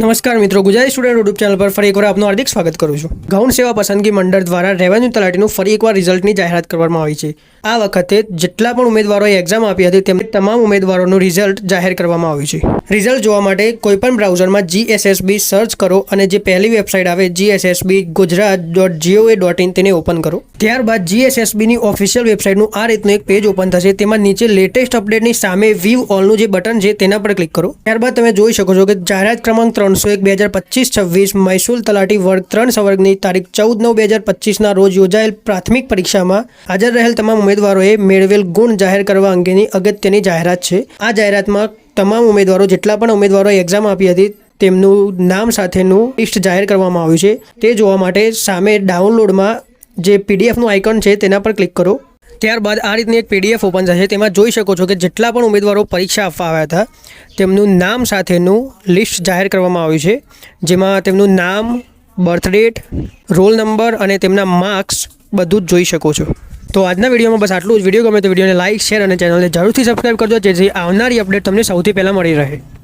નમસ્કાર મિત્રો, Gujarati student YouTube channel પર ફરી એકવાર આપનું હાર્દિક સ્વાગત કરું છું. ગૌણ સેવા પસંદગી મંડળ દ્વારા રેવન્યુ તલાટીનું ફરી એકવાર રિઝલ્ટની જાહેરાત કરવામાં આવી છે. આ વખતે જેટલા પણ ઉમેદવારોએ એક્ઝામ આપી હતી, તેમને તમામ ઉમેદવારોનું રિઝલ્ટ જાહેર કરવામાં આવ્યું છે. રિઝલ્ટ જોવા માટે કોઈપણ બ્રાઉઝરમાં જીએસએસબી સર્ચ કરો અને જે પહેલી વેબસાઇટ આવે GSSB Gujarat dot GOA dot in તેને ઓપન કરો. ત્યારબાદ જીએસએસબીની ઓફિશિયલ વેબસાઇટનું આ રીતનું એક પેજ ઓપન થશે. તેમાં નીચે લેટેસ્ટ અપડેટની સામે વ્યૂ ઓલનું જે બટન છે, તેના પર ક્લિક કરો. ત્યારબાદ તમે જોઈ શકો છો કે જાહેરાત ક્રમાંક ત્રણસો એક, બે હજાર પચીસ, છવ્વીસ મહેસૂલ તલાટી વર્ગ ત્રણ સવર્ગની તારીખ ચૌદ નવ, બે હજાર પચીસના રોજ યોજાયેલ પ્રાથમિક પરીક્ષામાં હાજર રહેલ તમામ ઉમેદવારોએ મેળવેલ ગુણ જાહેર કરવા અંગેની અગત્યની જાહેરાત છે. આ જાહેરાતમાં તમામ ઉમેદવારો, જેટલા પણ ઉમેદવારોએ એક્ઝામ આપી હતી, તેમનું નામ સાથેનું લિસ્ટ જાહેર કરવામાં આવ્યું છે. તે જોવા માટે સામે ડાઉનલોડમાં જે પીડીએફનું આઇકન છે, તેના પર ક્લિક કરો. ત્યારબાદ આ રીતની એક પીડીએફ ઓપન થશે. તેમાં જોઈ શકો છો કે જેટલા પણ ઉમેદવારો પરીક્ષા આપવા આવ્યા હતા, તેમનું નામ સાથેનું લિસ્ટ જાહેર કરવામાં આવ્યું છે. જેમાં તેમનું નામ બર્થ ડેટ રોલ નંબર અને તેમના માર્ક્સ બધું જ જોઈ શકો છો. તો આજના વિડીયોમાં બસ આટલું જ. વીડિયો ગમે તો વિડીયોને લાઇક શેર અને ચેનલને જરૂરથી સબસ્ક્રાઈબ કરજો, જેથી આવનારી અપડેટ તમને સૌથી પહેલાં મળી રહે.